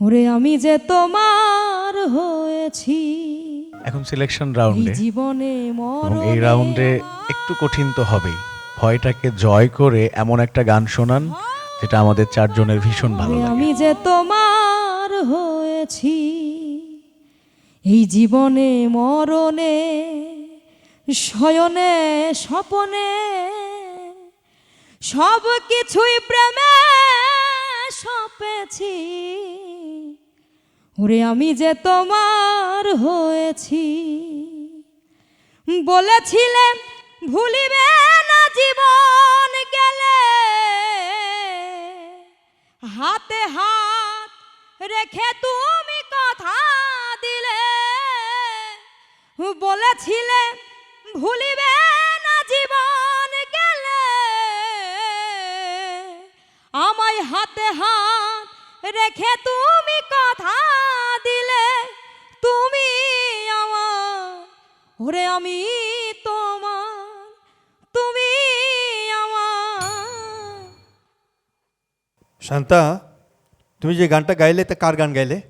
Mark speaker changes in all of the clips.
Speaker 1: ওরে আমি যে তোমার হয়েছি
Speaker 2: এখন সিলেকশন রাউন্ডে
Speaker 1: জীবনে
Speaker 2: এবং এই রাউন্ডে একটু কঠিন তো হবেই। ভয়টাকে জয় করে এমন একটা গান শোনান যেটা আমাদের চারজনের ভীষণ ভালো লাগে।
Speaker 1: আমি যে তোমার হয়েছি এই জীবনে মরণে শয়নে স্বপনে সব কিছুই প্রেমে সপেছি। ওরে আমি যে তোমার হয়েছি, বলেছিলে ভুলিবে না জীবন গেলে। হাতে হাত রেখে তুমি কথা দিলে, বলেছিলে ভুলিবে না জীবন গেলে। আমায় হাতে হাত রেখে তুমি কথা ওরে আমি তোমার তুমি আমার।
Speaker 3: শান্তা তুমি যে গানটা গাইলে তা কার গান গাইলে?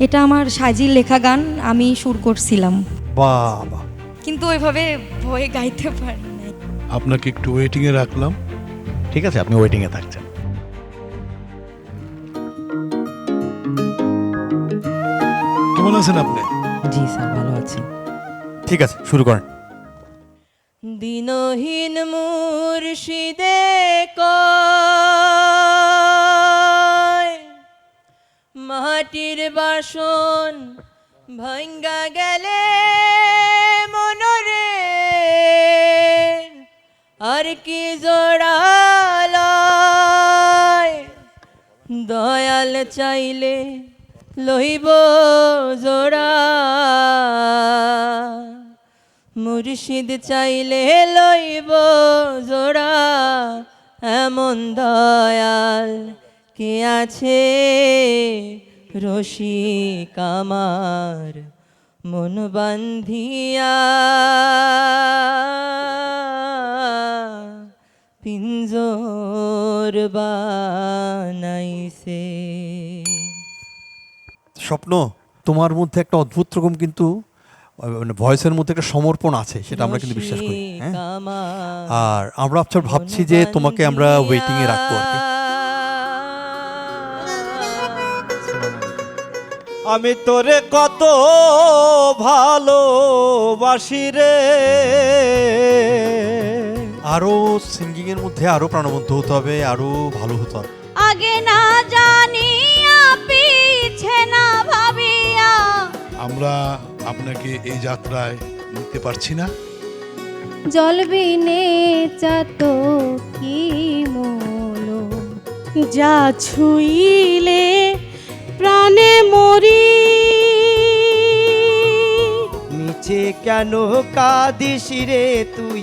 Speaker 4: এটা আমার সাজির লেখা গান আমি সুর করছিলাম।
Speaker 3: বাবা।
Speaker 4: কিন্তু ওইভাবে ভয়ে গাইতে পারি নাই।
Speaker 5: আপনাকে একটু ওয়েটিংয়ে রাখলাম।
Speaker 2: ঠিক আছে আপনি ওয়েটিং এ থাকছেন।
Speaker 5: কেমন আছেন আপনি?
Speaker 6: জি স্যার ভালো আছি।
Speaker 3: ঠিক আছে, শুরু করেন।
Speaker 7: দিনহীন মুর্শিদে মাটির বাসন ভাঙ্গা গেলে মনরে, আর কি জোড়ালয় দয়াল চাইলে লইব জোড়া মুর্শিদ চাইলে লইব জোড়া, এমন দয়াল কে আছে? রশিক আমার মন বান্ধিয়া। পিঞ্জোর বানাইছে।
Speaker 3: স্বপ্ন, তোমার মধ্যে একটা অদ্ভুত রকম কিন্তু মানে ভয়েসের মধ্যে একটা সমর্পণ আছে সেটা আমরা কিন্তু বিশ্বাস করি হ্যাঁ? আর আমরা আচ্ছা ভাবছি যে তোমাকে আমরা ওয়েটিং এ রাখব আর কি। আমি তোরে কত ভালোবাসি রে। আরও সিঙ্গিং এর মধ্যে আরও প্রাণবন্ত হতে হবে আরও ভালো হতে হবে।
Speaker 1: আগে না জানিয়া পিছে না ভাবিয়া
Speaker 5: আমরা আপনাকে এই যাত্রায় নিতে পারছি না।
Speaker 1: জলবিনে চাত কি মলো যা ছুইলে প্রাণে মরি।
Speaker 8: নিচে কেন কাঁদিস রে তুই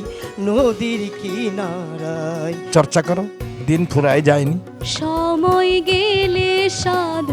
Speaker 8: নদীর কিনারায়?
Speaker 9: চর্চা করো দিন ফুরায় যায়নি।
Speaker 1: সময় গেলে সাদ